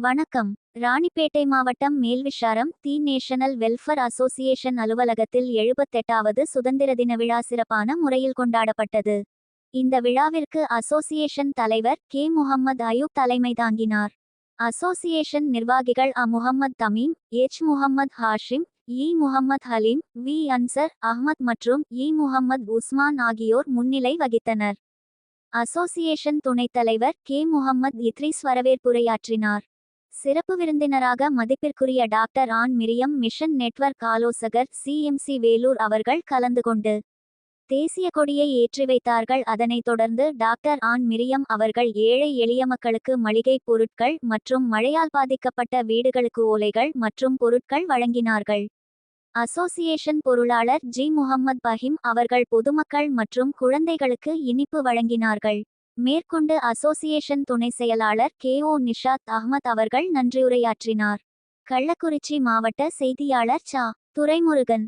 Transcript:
வணக்கம். ராணிப்பேட்டை மாவட்டம் Melvisharam the national welfare association அலுவலகத்தில் எழுபத்தெட்டாவது சுதந்திர தின விழா சிறப்பான முறையில் கொண்டாடப்பட்டது. இந்த விழாவிற்கு அசோசியேஷன் தலைவர் கே. முகம்மது அயூப் தலைமை தாங்கினார். அசோசியேஷன் நிர்வாகிகள் அ. முகம்மது தமீம் எச். முகம்மது ஹாஷிம் இ. முகம்மது ஹலீம் வி. அன்சர் அஹ்மத் மற்றும் இ. முகம்மது உஸ்மான் ஆகியோர் முன்னிலை வகித்தனர். அசோசியேஷன் துணைத் தலைவர் கே. முகம்மது இத்ரிஸ் வரவேற்புரையாற்றினார். சிறப்பு விருந்தினராக மதிப்பிற்குரிய doctor Ann Miriam mission network ஆலோசகர் சிஎம்சி வேலூர் அவர்கள் கலந்து கொண்டு தேசிய கொடியை ஏற்றி வைத்தார்கள். அதனைத் தொடர்ந்து டாக்டர் ஆன் மிரியம் அவர்கள் ஏழை எளிய மக்களுக்கு மளிகை பொருட்கள் மற்றும் மழையால் பாதிக்கப்பட்ட வீடுகளுக்கு ஓலைகள் மற்றும் பொருட்கள் வழங்கினார்கள். அசோசியேஷன் பொருளாளர் ஜி முகமது பஹிம் அவர்கள் பொதுமக்கள் மற்றும் குழந்தைகளுக்கு இனிப்பு வழங்கினார்கள். மேற்கொண்டு அசோசியேஷன் துணை செயலாளர் கே ஓ நிஷாத் அஹ்மத் அவர்கள் நன்றியுரையாற்றினார். கள்ளக்குறிச்சி மாவட்ட செய்தியாளர் சா. துரைமுருகன்.